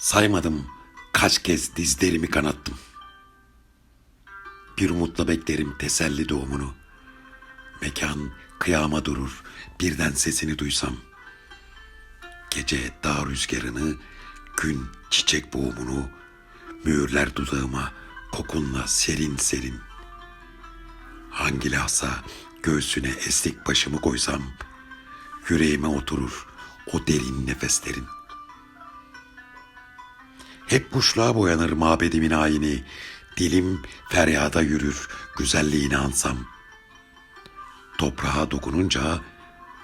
Saymadım kaç kez dizlerimi kanattım. Bir umutla beklerim teselli doğumunu. Mekan kıyama durur birden sesini duysam. Gece dağ rüzgarını, gün çiçek boğumunu, mühürler dudağıma kokunla serin serin. Hangi lahza göğsüne eslik başımı koysam, yüreğime oturur o derin nefeslerin. Hep kuşluğa boyanır mabedimin ayini, dilim feryada yürür güzelliğini ansam. Toprağa dokununca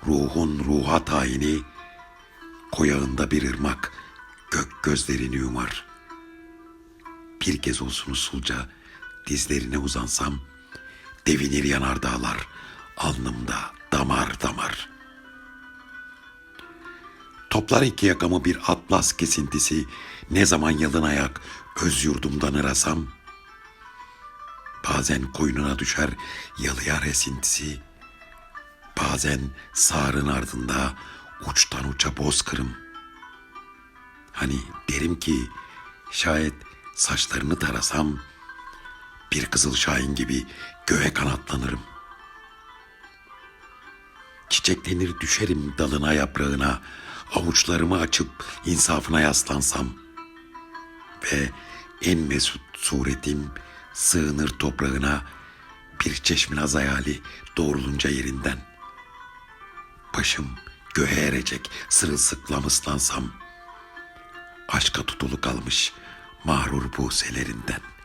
ruhun ruha tayini, koyağında bir ırmak gök gözlerini yumar. Bir kez olsun usulca dizlerine uzansam, devinir yanardağlar alnımda damar damar. Toplar iki yakamı bir atlas kesintisi, ne zaman yalın ayak öz yurdumdan ırasam, bazen koynuna düşer yalıya resintisi, bazen sağrın ardında uçtan uça bozkırım. Hani derim ki şayet saçlarını tarasam bir kızıl şahin gibi göğe kanatlanırım. Çiçeklenir düşerim dalına yaprağına, avuçlarımı açıp insafına yaslansam ve en mesut suretim sığınır toprağına bir çeşminaz hayali doğrulunca yerinden. Başım göğe erecek sırılsıklam ıslansam, aşka tutulu kalmış mağrur buselerinden.''